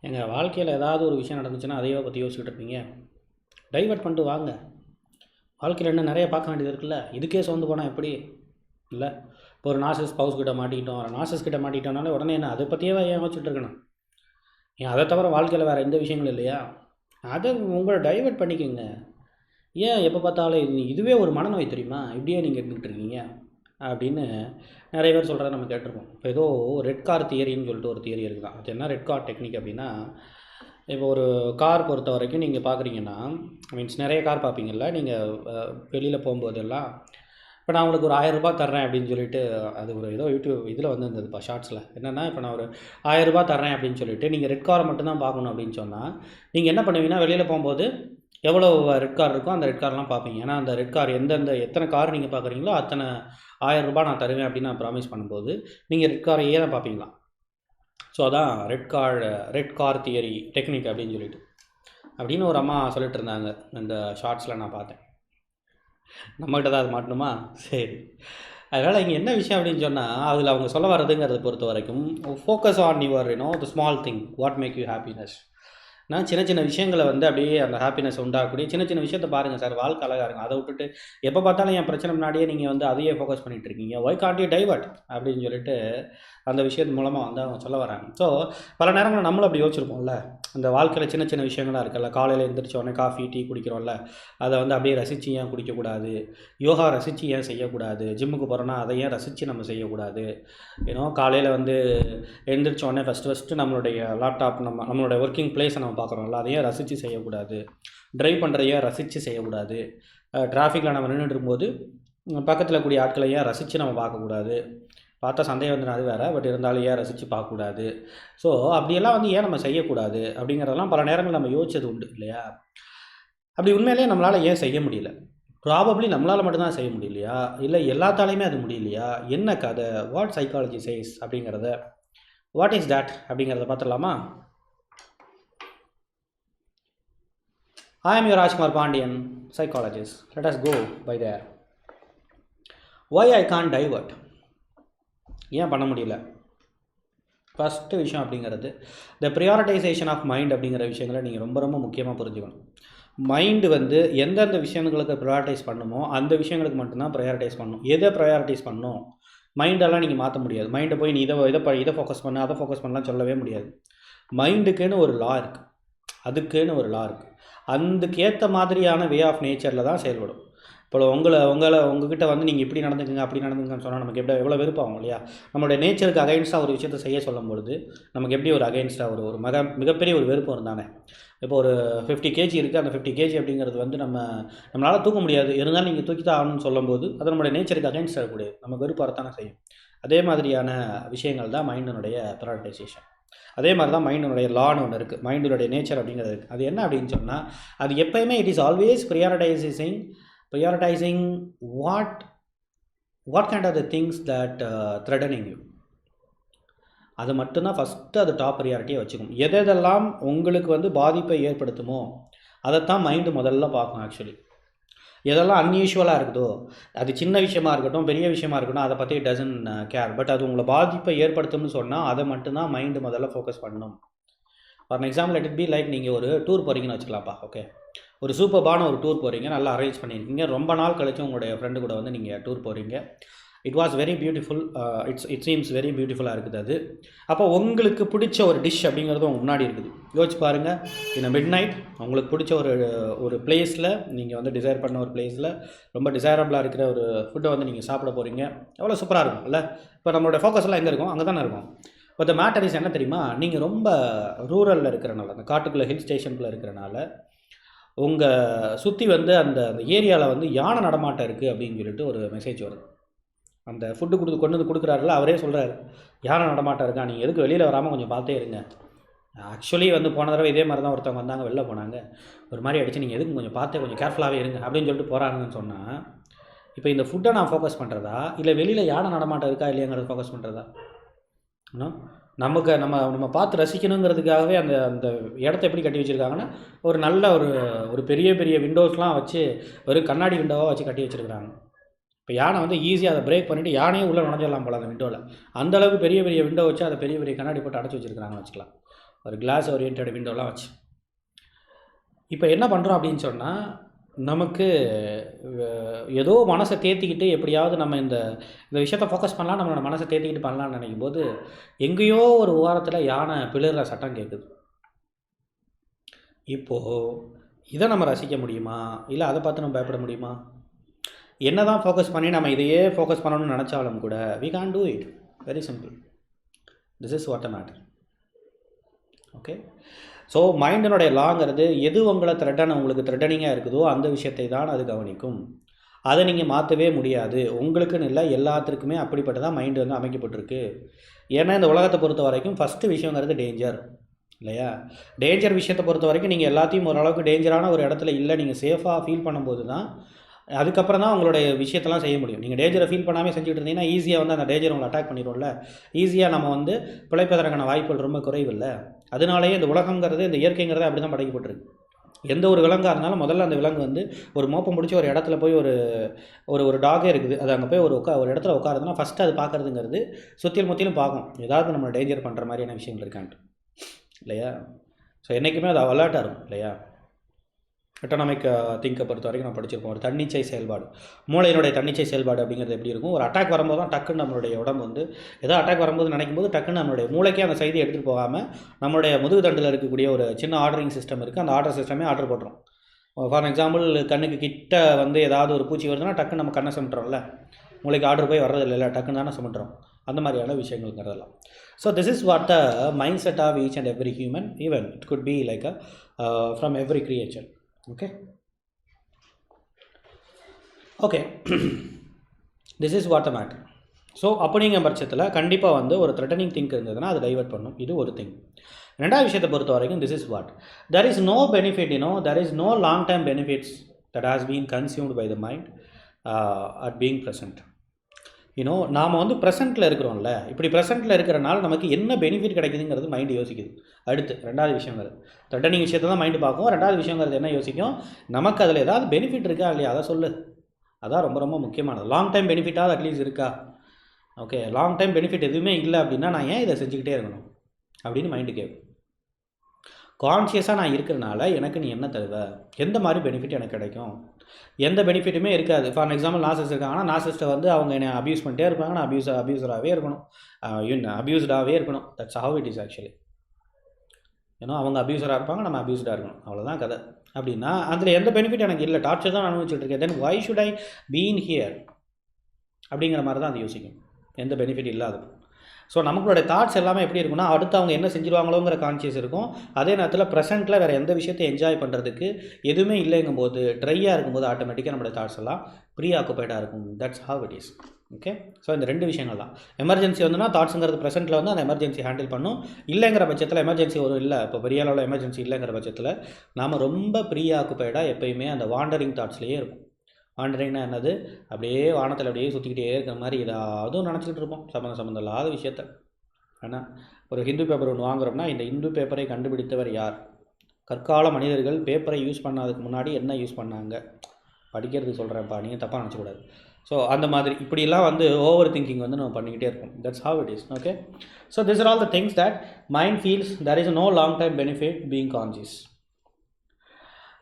எங்கள் வாழ்க்கையில் ஏதாவது ஒரு விஷயம் நடந்துச்சுன்னா அதையோ பற்றி யோசிச்சுட்டு இருப்பீங்க. டைவர்ட் பண்ணிட்டு வாங்க. வாழ்க்கையில் இன்னும் நிறைய பார்க்க வேண்டியது இருக்குல்ல? இதுக்கே சோர்ந்து போனால் எப்படி? இல்லை? இப்போ ஒரு நாசஸ் ஸ்பவுஸ் கிட்ட மாட்டிக்கிட்டோம். நாசஸ் கிட்ட மாட்டிக்கிட்டோம்னாலே உடனே என்ன அதை பற்றியே ஏன் வச்சுட்டு இருக்கணும்? ஏன் அதை தவிர வாழ்க்கையில் வேறு எந்த விஷயங்களும் இல்லையா? அதை உங்களை டைவர்ட் பண்ணிக்கோங்க. ஏன் எப்போ பார்த்தாலும் இது இதுவே ஒரு மனநோய் தெரியுமா? இப்படியே நீங்கள் இருந்துகிட்டு இருக்கீங்க. அப்படின்னு நிறைய பேர் சொல்கிறத நம்ம கேட்டிருப்போம். இப்போ ஏதோ ரெட் கார் தியரின்னு சொல்லிட்டு ஒரு தியரி இருக்குதான். அது என்ன ரெட் கார் டெக்னிக் அப்படின்னா இப்போ ஒரு கார் பொறுத்த வரைக்கும் நீங்கள் பார்க்குறீங்கன்னா மீன்ஸ் நிறைய கார் பார்ப்பீங்கள்ல நீங்கள் வெளியில் போகும்போதெல்லாம் இப்போ நான் உங்களுக்கு ஒரு ஆயிரரூபா தர்றேன் அப்படின்னு சொல்லிட்டு அது ஒரு ஏதோ யூடியூப் இதில் வந்து இருந்ததுப்பா ஷார்ட்ஸில் என்னென்னா இப்போ நான் ஒரு ஆயிரரூபா தர்றேன் அப்படின்னு சொல்லிட்டு நீங்கள் ரெட் காரை மட்டும்தான் பார்க்கணும் அப்படின்னு சொன்னால் நீங்கள் என்ன பண்ணுவீங்கன்னா வெளியில் போகும்போது எவ்வளோ ரெட் கார் இருக்கோ அந்த ரெட் கார்லாம் பார்ப்பீங்க. ஏன்னா அந்த ரெட் கார் எந்தெந்த எத்தனை கார் நீங்கள் பார்க்குறீங்களோ அத்தனை ஆயிரம் ரூபாய் நான் தருவேன் அப்படின்னு நான் ப்ராமிஸ் பண்ணும்போது நீங்கள் ரெட் காரையே தான் பார்ப்பீங்களா? ஸோ அதான் red car red car theory technique அப்படின்னு சொல்லிட்டு. அப்படின்னு ஒரு அம்மா சொல்லிட்டு இருந்தாங்க. இந்த ஷார்ட்ஸில் நான் பார்த்தேன். நம்மகிட்ட தான் அது மாட்டணுமா? சரி. அதனால் இங்கே என்ன விஷயம் அப்படின்னு சொன்னால் அதில் அவங்க சொல்ல வர்றதுங்கிறத பொறுத்த வரைக்கும் focus on your you know the small thing what make you happiness நான் சின்ன சின்ன விஷயங்களை வந்து அப்படியே அந்த ஹாப்பினஸ் உண்டாகக்கூடிய சின்ன சின்ன விஷயத்தை பாருங்கள் சார் வாழ்க்கை அழகாக இருக்கும். அதை விட்டுட்டு எப்போ பார்த்தாலும் என் பிரச்சனை முன்னாடியே நீங்கள் வந்து அதையே ஃபோக்கஸ் பண்ணிகிட்டு இருக்கீங்க. ஒய் காண்ட் யூ டைவர்ட் அப்படின்னு சொல்லிட்டு அந்த விஷயத்து மூலமாக வந்து அவங்க சொல்ல வராங்க. ஸோ பல நேரங்களில் நம்மளும் அப்படி யோசிச்சிருப்போம்ல. அந்த வாழ்க்கையில் சின்ன சின்ன விஷயங்களாக இருக்குல்ல. காலையில் எழுந்திரிச்ச உடனே காஃபி டீ குடிக்கிறோம்ல. அதை வந்து அப்படியே ரசித்து ஏன் குடிக்கக்கூடாது? யோகா ரசித்து ஏன் செய்யக்கூடாது? ஜிம்முக்கு போகிறோன்னா அதை ஏன் ரசித்து நம்ம செய்யக்கூடாது? ஏன்னோ காலையில் வந்து எழுந்திரிச்ச உடனே ஃபஸ்ட்டு ஃபஸ்ட்டு நம்மளுடைய லேப்டாப் நம்ம நம்மளுடைய ஒர்க்கிங் பிளேஸை நம்ம பார்க்குறோம்ல. அதையும் ரசித்து செய்யக்கூடாது? ட்ரைவ் பண்ணுறதையும் ரசித்து செய்யக்கூடாது? டிராஃபிக்கில் நம்ம நின்றுட்டு இருக்கும்போது பக்கத்தில் கூடிய ஆட்களை ஏன் ரசித்து நம்ம பார்க்கக்கூடாது? பார்த்தா சந்தேகம் வந்து அது வேறு. பட் இருந்தாலும் ஏன் ரசித்து பார்க்கக்கூடாது? ஸோ அப்படியெல்லாம் வந்து ஏன் நம்ம செய்யக்கூடாது? அப்படிங்கிறதெல்லாம் பல நேரங்கள் நம்ம யோசிச்சது உண்டு இல்லையா? அப்படி உண்மையிலேயே நம்மளால் ஏன் செய்ய முடியல? ப்ராபப்ளி நம்மளால் மட்டும்தான் செய்ய முடியலையா? இல்லை எல்லாத்தாலையுமே அது முடியலையா? என்ன கதை? வாட் சைக்காலஜி சைஸ் அப்படிங்கிறத? வாட் இஸ் தட் அப்படிங்கிறத பார்த்துடலாமா? I am U Rajkumar Pandian psychologist let us go by there why I can divert ஏன் பண்ண முடியல? ஃபஸ்ட்டு விஷயம் அப்படிங்கிறது த ப்ரியாரிட்டைசேஷன் ஆஃப் மைண்ட் அப்படிங்கிற விஷயங்களை நீங்கள் ரொம்ப ரொம்ப முக்கியமாக புரிஞ்சுக்கணும். மைண்டு வந்து எந்தெந்த விஷயங்களுக்கு ப்ரையாரிட்டைஸ் பண்ணுமோ அந்த விஷயங்களுக்கு மட்டும்தான் ப்ரையாரிட்டைஸ் பண்ணணும் எதை ப்ரையாரிட்டைஸ் பண்ணணும் மைண்டெல்லாம் நீங்கள் மாற்ற முடியாது. மைண்டை போய் நீ இதை இதை இதை ஃபோக்கஸ் பண்ண அதை ஃபோக்கஸ் பண்ணலாம் சொல்லவே முடியாது. மைண்டுக்குன்னு ஒரு லா இருக்குது அதுக்குன்னு ஒரு லா இருக்குது அதுக்கேற்ற மாதிரியான வே ஆஃப் நேச்சரில் தான் செயல்படும். இப்போ உங்களை உங்களை உங்ககிட்ட வந்து நீங்கள் இப்படி நடந்துக்குங்க அப்படி நடந்துக்குங்கன்னு சொன்னால் நமக்கு எப்படி எவ்வளோ வெறுப்பாகும் இல்லையா? நம்மளுடைய நேச்சருக்கு அகைன்ஸ்டாக ஒரு விஷயத்தை செய்ய சொல்லும் பொழுது நமக்கு எப்படி ஒரு அகைன்ஸ்டாக ஒரு ஒரு மக மிகப்பெரிய ஒரு வெறுப்பு இருந்தானே இப்போ ஒரு ஃபிஃப்டி கேஜி இருக்குது அந்த ஃபிஃப்டி கேஜி அப்படிங்கிறது வந்து நம்ம நம்மளால் தூக்க முடியாது. இருந்தாலும் நீங்கள் தூக்கி தான் ஆகணும்னு சொல்லும்போது அது நம்மளுடைய நேச்சருக்கு அகைன்ஸ்டாக இருக்கக்கூடிய நம்ம வெறுப்பாகத்தானே செய்யும். அதே மாதிரியான விஷயங்கள் தான் மைண்டினுடைய ப்ராடக்டைசேஷன் அதே மாதிரி தான் மைண்டினுடைய லான்னு ஒன்று இருக்குது மைண்டினுடைய நேச்சர் அப்படிங்கிறது இருக்குது அது என்ன அப்படின்னு சொன்னால் அது எப்பயுமே it is always prioritizing prioritizing what what of the things that uh, threatening you அது மட்டும்தான் ஃபஸ்ட்டு அது டாப் ப்ரியாரிட்டியாக வச்சுக்கும் எது எதெல்லாம் உங்களுக்கு வந்து பாதிப்பை ஏற்படுத்துமோ அதைத்தான் மைண்டு முதல்ல பார்க்கும் ஆக்சுவலி எதெல்லாம் அன்யூஷுவலாக இருக்குதோ அது சின்ன விஷயமா இருக்கட்டும் பெரிய விஷயமா இருக்கட்டும் அதை பற்றி டசன் கேர் பட் அது உங்களை பாதிப்பை ஏற்படுத்தும்னு சொன்னால் அதை மட்டும்தான் மைண்டு முதல்ல ஃபோக்கஸ் பண்ணணும். For example it be like நீங்கள் ஒரு டூர் போகிறீங்கன்னு வச்சுக்கலாம்ப்பா ஓகே ஒரு சூப்பர்பான ஒரு டூர் போகிறீங்க நல்லா அரேஞ்ச் பண்ணியிருக்கீங்க. ரொம்ப நாள் கழிச்சு உங்களுடைய ஃப்ரெண்டு கூட வந்து நீங்கள் டூர் போகிறீங்க it was very beautiful it's it seems very பியூட்டிஃபுல்லாக இருக்குது அது. அப்போ உங்களுக்கு பிடிச்ச ஒரு டிஷ் அப்படிங்கிறது உங்கள் முன்னாடி இருக்குது. யோசிச்சு பாருங்கள் இந்த மிட் நைட் உங்களுக்கு பிடிச்ச ஒரு ஒரு பிளேஸில் நீங்கள் வந்து டிசைர் பண்ண ஒரு பிளேஸில் ரொம்ப டிசைரபிளாக இருக்கிற ஒரு ஃபுட்டை வந்து நீங்கள் சாப்பிட போகிறீங்க எவ்வளோ சூப்பராக இருக்கும்ல இப்போ நம்மளோட ஃபோக்கஸ்லாம் எங்கே இருக்கும்? அங்கே தானே இருக்கும். பட் த மேட்டர் இஸ் என்ன தெரியுமா? நீங்கள் ரொம்ப ரூரலில் இருக்கிறனால அந்த காட்டுக்குள்ளே ஹில் ஸ்டேஷனுக்குள்ளே இருக்கிறனால உங்கள் சுற்றி வந்து அந்த அந்த ஏரியாவில் வந்து யானை நடமாட்டம் இருக்குது அப்படின்னு சொல்லிட்டு ஒரு மெசேஜ் வருது. அந்த ஃபுட்டு கொடுத்து கொண்டு வந்து கொடுக்குறாருல அவரே சொல்கிறாரு யானை நடமாட்டம் இருக்கா? நீங்கள் எதுக்கு வெளியில் வராமல் கொஞ்சம் பார்த்தே இருங்க. ஆக்சுவலி வந்து போன தடவை இதே மாதிரி தான் ஒருத்தவங்க வந்தாங்க வெளில போனாங்க. ஒரு மாதிரி அடிச்சு நீங்கள் எதுக்கு கொஞ்சம் பார்த்தே கொஞ்சம் கேர்ஃபுல்லாகவே இருங்க அப்படின்னு சொல்லிட்டு போகிறாங்கன்னு சொன்னால் இப்போ இந்த ஃபுட்டை நான் ஃபோக்கஸ் பண்ணுறதா இல்லை வெளியில் யானை நடமாட்டம் இருக்கா இல்லையாங்கிறத ஃபோக்கஸ் பண்ணுறதா இன்னும் நமக்கு நம்ம நம்ம பார்த்து ரசிக்கணுங்கிறதுக்காகவே அந்த அந்த இடத்த எப்படி கட்டி வச்சுருக்காங்கன்னா ஒரு நல்ல ஒரு ஒரு பெரிய பெரிய விண்டோஸ்லாம் வச்சு ஒரு கண்ணாடி விண்டோவாக வச்சு கட்டி வச்சுருக்காங்க இப்போ யானை வந்து ஈஸியாக அதை பிரேக் பண்ணிவிட்டு யானையே உள்ளே நுழைஞ்சிடலாம் போல அந்த விண்டோவில் அந்தளவுக்கு பெரிய பெரிய விண்டோ வச்சு அதை பெரிய பெரிய கண்ணாடி போட்டு அடைச்சி வச்சுருக்காங்கன்னு வச்சுக்கலாம். ஒரு கிளாஸ் ஓரியன்ட் விண்டோலாம் வச்சு. இப்போ என்ன பண்ணுறோம் அப்படின்னு சொன்னால் நமக்கு ஏதோ மனசை தேத்திக்கிட்டு எப்படியாவது நம்ம இந்த இந்த விஷயத்தை ஃபோக்கஸ் பண்ணலாம் நம்மளோட மனசை தேத்திக்கிட்டு பண்ணலாம்னு நினைக்கும் போது எங்கேயோ ஒரு ஓரத்தில் யானை பிளிற சட்டம் கேட்குது இப்போது இதை நம்ம ரசிக்க முடியுமா? இல்லை அதை பார்த்து நம்ம பயப்பட முடியுமா? என்ன தான் ஃபோக்கஸ் பண்ணி நம்ம இதையே ஃபோக்கஸ் பண்ணணும்னு நினச்சாலும் கூட we can do it very simple this is what a matter okay so மைண்டினுடைய லாங்கிறது எது உங்களை த்ரெட்டான உங்களுக்கு த்ரெட்டனிங்காக இருக்குதோ அந்த விஷயத்தை தான் அது கவனிக்கும். அதை நீங்கள் மாற்றவே முடியாது. உங்களுக்குன்னு இல்லை எல்லாத்திற்குமே அப்படிப்பட்டு தான் மைண்டு வந்து அமைக்கப்பட்டிருக்கு. ஏன்னா இந்த உலகத்தை பொறுத்த வரைக்கும் ஃபஸ்ட்டு விஷயங்கிறது டேஞ்சர் இல்லையா? டேஞ்சர் விஷயத்தை பொறுத்த வரைக்கும் நீங்கள் எல்லாத்தையும் ஓரளவுக்கு டேஞ்சரான ஒரு இடத்துல இல்லை நீங்கள் சேஃபாக ஃபீல் பண்ணும்போது தான் அதுக்கப்புறம் தான் உங்களுடைய விஷயத்தெல்லாம் செய்ய முடியும். நீங்கள் டேஞ்சரை ஃபீல் பண்ணாமல் செஞ்சுட்டு இருந்தீங்கன்னா ஈஸியாக வந்து அந்த டேஞ்சர் உங்களை அட்டாக் பண்ணிடும்ல ஈஸியாக நம்ம வந்து பிழைப்பதற்கான வாய்ப்புகள் ரொம்ப குறைவில்லை. அதனாலேயே இந்த உலகங்கிறது இந்த இயற்கைங்கிறது அப்படி தான் படைக்கப்பட்டிருக்கு எந்த ஒரு விலங்காக இருந்தாலும் முதல்ல அந்த விலங்கு வந்து ஒரு மோப்பம் பிடிச்சி ஒரு இடத்துல போய் ஒரு ஒரு ஒரு டாகே இருக்குது. அது அங்கே போய் ஒரு உட்கா ஒரு இடத்துல உட்காருதுன்னா ஃபஸ்ட்டு அது பார்க்குறதுங்கிறது சுற்றிலும் முற்றிலும் பார்க்கும் ஏதாவது நம்ம டேஞ்சர் பண்ணுற மாதிரியான விஷயங்கள் இருக்கான்ட்டு. இல்லையா? ஸோ என்றைக்குமே அது அலர்ட்டாக இருக்கும். இல்லையா? எட்டனாமிக் uh, திங்கை பொறுத்த வரைக்கும் நம்ம படிச்சிருப்போம் ஒரு தன்னிச்சை செயல்பாடு. மூளையினுடைய தன்னிச்சை செயல்பாடு அப்படிங்கிறது எப்படி இருக்கும்? ஒரு அட்டாக் வரும்போது தான் டக்குன்னு நம்மளுடைய உடம்பு வந்து ஏதோ அட்டாக் வரும்போது நினைக்கும் போது டக்குன்னு நம்மளுடைய மூளைக்கே அந்த செய்தி எடுத்துகிட்டு போகாமல் நம்மளுடைய முதுகு தண்டில் இருக்கக்கூடிய ஒரு சின்ன ஆர்டரிங் சிஸ்டம் இருக்குது அந்த ஆர்டர் சிஸ்டமே ஆர்டர் போட்டுரும். ஃபார் எக்ஸாம்பிள் கண்ணுக்கு கிட்ட வந்து ஏதாவது ஒரு பூச்சி வருதுன்னா டக்குன்னு நம்ம கண்ணை சுமட்டுறோம்ல. மூளைக்கு ஆர்டர் போய் வர்றது இல்லை டக்குன்னு தானே சுமட்டுறோம். அந்த மாதிரியான விஷயங்கள்ங்கிறதெல்லாம் so this is what the mindset of each and every human even it could be like a from every creature okay okay this is what a matter so அப்படிங்கிற பட்சத்தில் கண்டிப்பாக வந்து ஒரு த்ரெட்டனிங் திங்க் இருந்ததுன்னா அது டைவர்ட் பண்ணும். இது ஒரு திங் ரெண்டாவது விஷயத்தை பொறுத்த வரைக்கும் this is what there is no benefit you know there is no long time benefits that has been consumed by the mind at being present you know நாம் வந்து ப்ரெசென்ட்டில் இருக்கிறோம்ல. இப்படி ப்ரெசென்ட்டில் இருக்கிறனால நமக்கு என்ன பெனிஃபிட் கிடைக்குதுங்கிறது மைண்டு யோசிக்குது. அடுத்து ரெண்டாவது விஷயங்கிறது த்ரெட்டனிங் விஷயத்தை தான் மைண்டு பார்க்கும். ரெண்டாவது விஷயங்கிறது என்ன யோசிக்கும்? நமக்கு அதில் ஏதாவது பெனிஃபிட் இருக்கா இல்லையா? அதை சொல்லு. அதான் ரொம்ப ரொம்ப முக்கியமானது. லாங் டைம் பெனிஃபிட்டாவது அட்லீஸ்ட் இருக்கா? ஓகே லாங் டைம் பெனிஃபிட் எதுவுமே இல்லை அப்படின்னா நான் ஏன் இதை செஞ்சுக்கிட்டே இருக்கணும்? அப்படின்னு மைண்டு கேட்கும் கான்சியஸாக நான் இருக்கிறனால எனக்கு நீ என்ன தருவ? எந்த மாதிரி பெனிஃபிட் எனக்கு கிடைக்கும்? எந்த பெனிஃபிட்டுமே இருக்காது. ஃபார் எக்ஸாம்பிள் நாசஸ் இருக்காங்கன்னா நாசஸ்ட்டை வந்து அவங்க என்னை அப்யூஸ் பண்ணிட்டே இருப்பாங்க. நான் அப்யூஸ் அப்யூஸராகவே இருக்கணும். அப்யூஸ்டாகவே இருக்கணும். That's how it is actually ஏன்னா அவங்க அப்யூஸராக இருப்பாங்க நம்ம அப்யூஸ்டாக இருக்கணும். அவ்வளோதான் கதை. அப்படின்னா அதில் எந்த பெனிஃபிட் எனக்கு இல்லை. டார்ச்சர் தான் அனுபவிச்சுட்டு இருக்கேன். Then why should I been here அப்படிங்கிற மாதிரி தான் அது யோசிக்கும். எந்த பெனிஃபிட் இல்லாதது. ஸோ நமங்களோட தாட்ஸ் எல்லாமே எப்படி இருக்கும்னா அடுத்து அவங்க என்ன செஞ்சிருவாங்களோங்கிற கான்சியஸ் இருக்கும். அதே நேரத்தில் ப்ரெசென்ட்டில் வேறு எந்த விஷயத்தை என்ஜாய் பண்ணுறதுக்கு எதுவுமே இல்லைங்கும் போது ட்ரையாக இருக்கும்போது ஆட்டோமேட்டிக்காக நம்மளோட தாட்ஸ் எல்லாம் ப்ரீ ஆக்குபைடாக இருக்கும். That's how it is okay so இந்த ரெண்டு விஷயங்கள் தான். எமர்ஜென்சி வந்துன்னா தாட்ஸுங்கிறது ப்ரெசென்ட்டில் வந்து அந்த எமர்ஜென்சி ஹேண்டில் பண்ணும். இல்லைங்கிற பட்சத்தில் எமர்ஜென்சி ஒரு இல்லை. இப்போ பெரிய அளவில் எமர்ஜென்சி இல்லைங்கிற பட்சத்தில் நாம் ரொம்ப ப்ரீ ஆக்குபைடாக எப்பயுமே அந்த வாண்டரிங் தாட்ஸ்லேயே இருக்கும். வாண்டரிங்னா என்னது? அப்படியே வானத்தில் அப்படியே சுற்றிக்கிட்டே இருக்கிற மாதிரி ஏதாவது நினச்சிக்கிட்டு இருப்போம். சம்மந்தம் சம்மந்தம் இல்லாத விஷயத்த. ஆனால் ஒரு ஹிந்து பேப்பர் ஒன்று வாங்குறோம்னா இந்த இந்து பேப்பரை கண்டுபிடித்தவர் யார்? கற்கால மனிதர்கள் பேப்பரை யூஸ் பண்ணாததுக்கு முன்னாடி என்ன யூஸ் பண்ணாங்க? படிக்கிறது சொல்கிறேன்ப்பா நீங்கள் தப்பாக நினச்சக்கூடாது ஸோ அந்த மாதிரி இப்படிலாம் வந்து ஓவர் திங்கிங் வந்து நம்ம பண்ணிக்கிட்டே இருப்போம். That's how it is okay so this are all the things that mind feels there is no long time benefit being conscious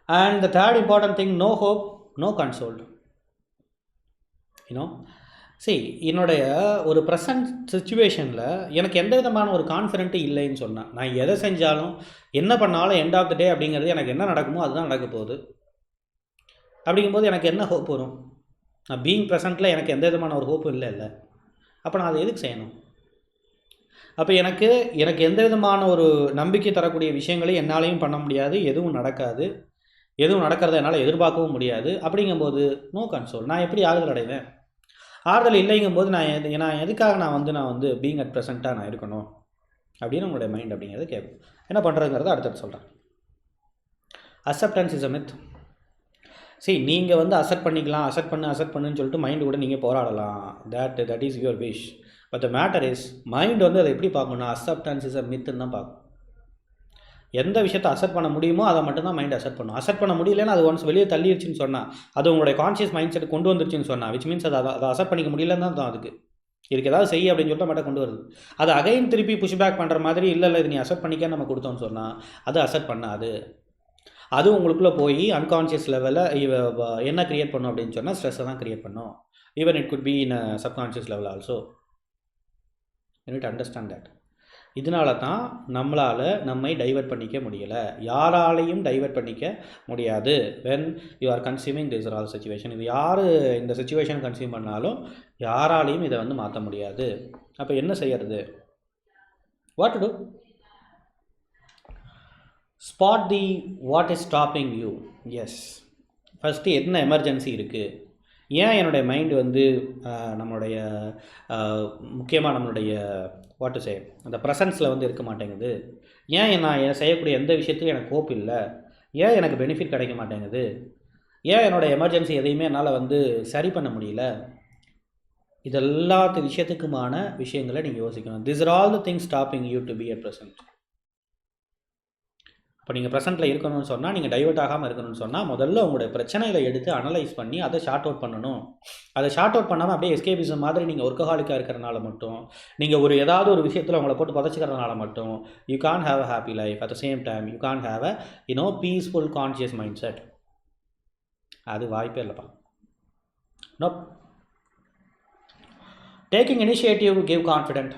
and the third important thing no hope no consoled you know சரி என்னுடைய ஒரு present சுச்சுவேஷனில் எனக்கு எந்த விதமான ஒரு confident இல்லைன்னு சொன்னேன் நான் எதை செஞ்சாலும் என்ன பண்ணாலும் எண்ட் ஆஃப் த டே அப்படிங்கிறது எனக்கு என்ன நடக்குமோ அதுதான் நடக்க போகுது. அப்படிங்கும்போது எனக்கு என்ன ஹோப் வரும்? நான் பீயிங் ப்ரெசண்ட்டில் எனக்கு எந்த விதமான ஒரு ஹோப்பும் இல்லை இல்லை. அப்போ நான் அதை எதுக்கு செய்யணும்? அப்போ எனக்கு எனக்கு எந்த விதமான ஒரு நம்பிக்கை தரக்கூடிய விஷயங்களையும் என்னாலையும் பண்ண முடியாது எதுவும் நடக்காது. எதுவும் நடக்கிறத என்னால் எதிர்பார்க்கவும் முடியாது. அப்படிங்கும்போது நோ கன்சோல் நான் எப்படி ஆறுதல் அடைவேன்? ஆறுதல் இல்லைங்கும்போது நான் எது நான் எதுக்காக நான் வந்து நான் வந்து பீங் அட் ப்ரெசண்ட்டாக நான் இருக்கணும்? அப்படின்னு உங்களுடைய மைண்ட் அப்படிங்கிறது கேட்கும். என்ன பண்ணுறதுங்கிறத அடுத்தது சொல்கிறேன் அக்செப்டன்ஸ் இஸ் அ மித் சரி நீங்கள் வந்து அசெப்ட் பண்ணிக்கலாம் அசெப்ட் பண்ணு அசெப்ட் பண்ணுன்னு சொல்லிட்டு மைண்டு கூட நீங்கள் போராடலாம். That that is your wish but the matter is mind வந்து அதை எப்படி பார்க்கணும்னா அக்செப்டன்ஸ் இஸ் அ மித்துன்னு தான் பார்க்கும். எந்த விஷயத்தை அசெப்ட் பண்ண முடியுமோ அதை மட்டும்தான் மைண்ட் அசெப்ட் பண்ணும். அசெப்ட் பண்ண முடியலன்னா அது ஒன்ஸ் வெளியே தள்ளிடுச்சுன்னு சொன்னால் அது உங்களுடைய கான்ஷியஸ் மைண்ட் செட் கொண்டு வந்துருச்சுன்னு சொன்னால் விச் மீன்ஸ் அதை அதை அசெப்ட் பண்ணிக்க முடியலன்னு தான் அதுக்கு. இதுக்கு ஏதாவது செய்ய அப்படின்னு சொல்லிட்டு மட்டும் கொண்டு வருது. அது அகைன் திருப்பி புஷ் பேக் பண்ணுற மாதிரி இல்லை இல்லை இது நீ அசெப்ட் பண்ணிக்க நம்ம கொடுத்தோம்னு சொன்னால் அது அசெப்ட் பண்ணாது. அது உங்களுக்குள்ளே போய் அன்கான்ஷியஸ் லெவலில் என்ன க்ரியேட் பண்ணும் அப்படின்னு சொன்னால் ஸ்ட்ரெஸ்ஸை தான் க்ரியேட் பண்ணும். Even it could be in subconscious level also you need understand that இதனால தான் நம்மளால் நம்மை டைவர்ட் பண்ணிக்க முடியலை. யாராலையும் டைவர்ட் பண்ணிக்க முடியாது. When you are consuming this all situation இது யார் இந்த சுச்சுவேஷன் கன்சியூம் பண்ணாலும் யாராலையும் இதை வந்து மாற்ற முடியாது. அப்போ என்ன செய்யறது? What to spot the what is stopping you as first என்ன எமர்ஜென்சி இருக்குது ஏன் என்னுடைய மைண்டு வந்து நம்மளுடைய முக்கியமாக நம்மளுடைய வாட் டு சே அந்த ப்ரெசன்ஸில் வந்து இருக்க மாட்டேங்குது. ஏன் நான் செய்யக்கூடிய எந்த விஷயத்தையும் எனக்கு கோப்பு இல்லை. ஏன் எனக்கு பெனிஃபிட் கிடைக்க மாட்டேங்குது? ஏன் என்னோட எமர்ஜென்சி எதையுமே என்னால் வந்து சரி பண்ண முடியல? இது எல்லாத்து விஷயத்துக்குமான விஷயங்களை நீங்கள் யோசிக்கணும். This are all the things stopping you to be a present இப்போ நீங்கள் ப்ரெசென்ட்டில் இருக்கணும்னு சொன்னால் நீங்கள் டைவர்ட் ஆகாமல் இருக்கணும்னு சொன்னால் முதல்ல உங்களுடைய பிரச்சனைகளை எடுத்து அனலைஸ் பண்ணி அதை ஷார்ட் அவுட் பண்ணணும். அதை ஷார்ட் அவுட் பண்ணாமல் அப்படியே எஸ்கேபிசம் மாதிரி நீங்கள் ஒர்க்கஹாலிக்காக இருக்கிறனால மட்டும் நீங்கள் ஒரு ஏதாவது ஒரு விஷயத்தில் உங்களை போட்டு புதைச்சிக்கிறதுனால மட்டும் you can't have a happy life at the same time you can't have a you know peaceful conscious mindset அது வாய்ப்பே இல்லைப்பா. No taking initiative give confident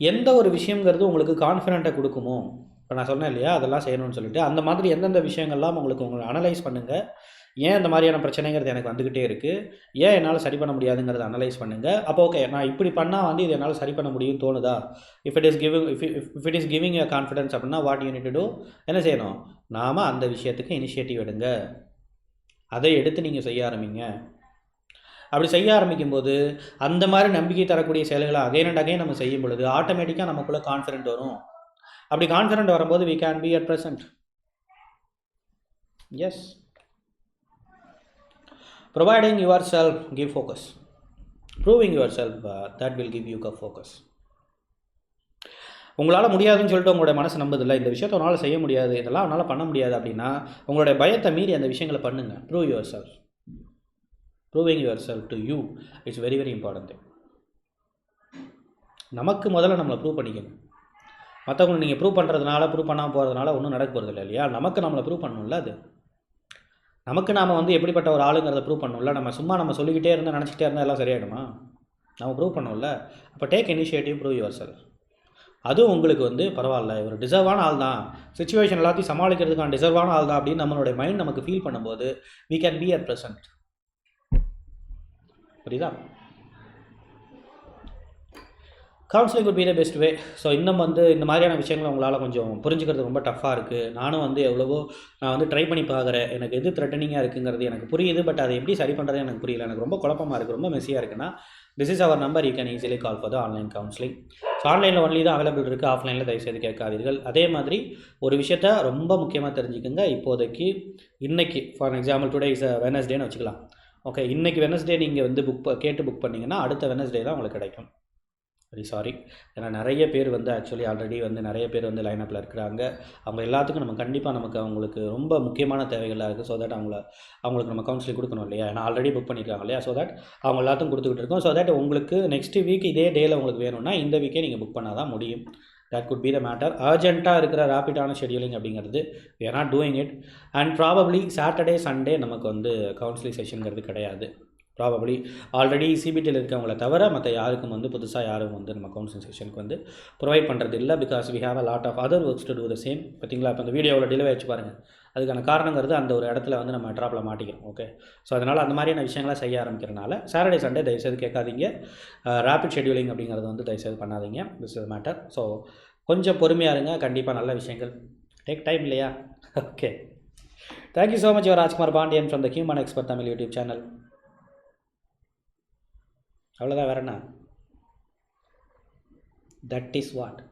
எந்த ஒரு விஷயங்கிறது உங்களுக்கு கான்ஃபிடென்ட்டை கொடுக்குமோ இப்போ நான் சொன்னேன் இல்லையா? அதெல்லாம் செய்யணும்னு சொல்லிட்டு. அந்த மாதிரி எந்தெந்த விஷயங்கள்லாம் உங்களுக்கு உங்களை அனலைஸ் பண்ணுங்கள் ஏன் இந்த மாதிரியான பிரச்சனைங்கிறது எனக்கு வந்துக்கிட்டே இருக்குது ஏன் என்னால் சரி பண்ண முடியாதுங்கிறத அனலைஸ் பண்ணுங்கள் அப்போ ஓகே நான் இப்படி பண்ணால் வந்து இது என்னால் சரி பண்ண முடியும்னு தோணுதா? If it is giving if if it is giving your confidence அப்படின்னா வாட் யூ டு என்ன செய்யணும்? நாம் அந்த விஷயத்துக்கு இனிஷியேட்டிவ் எடுங்க. அதை எடுத்து நீங்கள் செய்ய ஆரம்பிங்க. அப்படி செய்ய ஆரம்பிக்கும்போது அந்த மாதிரி நம்பிக்கை தரக்கூடிய செயல்களை அகைன் அண்ட் அகைன் நம்ம செய்யும் பொழுது ஆட்டோமேட்டிக்காக நமக்குள்ளே கான்ஃபிடென்ட் வரும். அப்படி கான்ஃபிடென்ட் வரும்போது we can be at present as providing yourself give focus proving yourself that will give you a focus உங்களால் முடியாதுன்னு சொல்லிட்டு உங்களுடைய மனசு நம்புதில்ல. இந்த விஷயத்தை உன்னால் செய்ய முடியாது. இதெல்லாம் அவனால் பண்ண முடியாது அப்படின்னா உங்களுடைய பயத்தை மீறி அந்த விஷயங்களை பண்ணுங்கள் prove yourself proving yourself to you it's very very important நமக்கு முதல்ல நம்மளை ப்ரூவ் பண்ணிக்கணும். மற்றவங்களை நீங்கள் ப்ரூவ் பண்ணுறதுனால ப்ரூவ் பண்ணாமல் போகிறதுனால ஒன்றும் நடக்க போகிறது இல்லை இல்லையா? நமக்கு நம்மளை ப்ரூவ் பண்ணணும்ல அது. நமக்கு நாம் வந்து எப்படிப்பட்ட ஒரு ஆளுங்கிறத ப்ரூவ் பண்ணணும்ல? நம்ம சும்மா நம்ம சொல்லிக்கிட்டே இருந்தால் நினச்சிக்கிட்டே இருந்தால் எல்லாம் சரியாயிடுமா? நம்ம ப்ரூவ் பண்ணணும்ல அப்போ take initiative prove your self அதுவும் உங்களுக்கு வந்து பரவாயில்ல இவர் டிசர்வான ஆள் தான். சுச்சுவேஷன் எல்லாத்தையும் சமாளிக்கிறதுக்கான டிசர்வான ஆள் தான் அப்படின்னு நம்மளுடைய மைண்ட் நமக்கு ஃபீல் பண்ணும்போது we can be at present புரியுதா? Counselling could be the best way so இன்னும் வந்து இந்த மாதிரியான விஷயங்களை உங்களால் கொஞ்சம் புரிஞ்சுக்கிறது ரொம்ப டஃப்பாக இருக்குது நானும் வந்து எவ்வளவோ நான் வந்து ட்ரை பண்ணி பார்க்குறேன். எனக்கு எது த்ரெட்டனிங்காக இருக்குங்கிறது எனக்கு புரியுது. பட் அதை எப்படி சரி பண்ணுறது எனக்கு புரியல. எனக்கு ரொம்ப குழப்பமாக இருக்குது ரொம்ப மெஸியாக இருக்குன்னா this is our number you can easily call for the online counselling so ஆன்லைனில் ஒன்லி தான் அவைலபிள் இருக்குது ஆஃப்லைனில் தயவுசெய்து கேட்காதீர்கள். அதே மாதிரி ஒரு விஷயத்த ரொம்ப முக்கியமாக தெரிஞ்சுக்கோங்க. இப்போதைக்கு இன்றைக்கி ஃபார் எக்ஸாம்பிள் டுடே இஸ் வெனஸ்டேன்னு வச்சுக்கலாம். ஓகே இன்றைக்கி வெனஸ்டே நீங்கள் வந்து புக் கேட்டு புக் பண்ணிங்கன்னா அடுத்த வெனஸ்டே தான் உங்களுக்கு கிடைக்கும். வெரி சாரி ஏன்னா நிறைய பேர் வந்து ஆக்சுவலி ஆல்ரெடி வந்து நிறைய பேர் வந்து லைனப்பில் இருக்கிறாங்க. அவங்க எல்லாத்துக்கும் நம்ம கண்டிப்பாக நமக்கு அவங்களுக்கு ரொம்ப முக்கியமான தேவைகளாக இருக்குது ஸோ தட் அவங்கள அவங்களுக்கு நம்ம கவுன்சிலிங் கொடுக்கணும் இல்லையா? ஏன்னா ஆல்ரெடி புக் பண்ணியிருக்காங்க இல்லையா? ஸோ தட் அவங்க எல்லாத்துக்கும் கொடுத்துக்கிட்டு இருக்கோம். ஸோ தட் உங்களுக்கு நெக்ஸ்ட் வீக் இதே டேயில் உங்களுக்கு வேணும்னா இந்த வீக்கே நீங்கள் புக் பண்ணால் தான் முடியும். That could be the matter அர்ஜென்ட்டாக இருக்கிற ரேப்பிடான ஷெடியூலிங் அப்படிங்கிறது we are not doing it and probably Saturday Sunday நமக்கு வந்து கவுன்சிலிங் செஷனுங்கிறது கிடையாது. ப்ராபப்ளி ஆல்ரெடி சிபிடியில் இருக்கவங்கள தவிர மற்ற யாருக்கும் வந்து புதுசாக யாரும் வந்து நம்ம கவுன்சிலிங் செஷனுக்கு வந்து ப்ரொவைட் பண்ணுறது இல்லை because we have a lot of other works to do the same பார்த்தீங்களா? இப்போ அந்த வீடியோவில் டிலே வச்சு பாருங்கள் அதுக்கான காரணங்கிறது அந்த ஒரு இடத்துல வந்து நம்ம ட்ராப்பில் மாட்டிக்கிறோம். ஓகே ஸோ அதனால் அந்த மாதிரியான விஷயங்களை செய்ய ஆரம்பிக்கிறனால சாட்டர்டே சண்டே தயவுசெய்து கேட்காதீங்க. ரேபிட் ஷெடியூலிங் அப்படிங்கிறது வந்து தயவுசெய்து பண்ணாதீங்க. திஸ் இஸ் மேட்டர் ஸோ கொஞ்சம் பொறுமையாக இருங்க. கண்டிப்பாக நல்ல விஷயங்கள். டேக் டைம் இல்லையா? Okay thank you so much your Rajkumar Pandian from the human expert Tamil YouTube channel அவ்வளோதான் வேற தட் இஸ் வாட்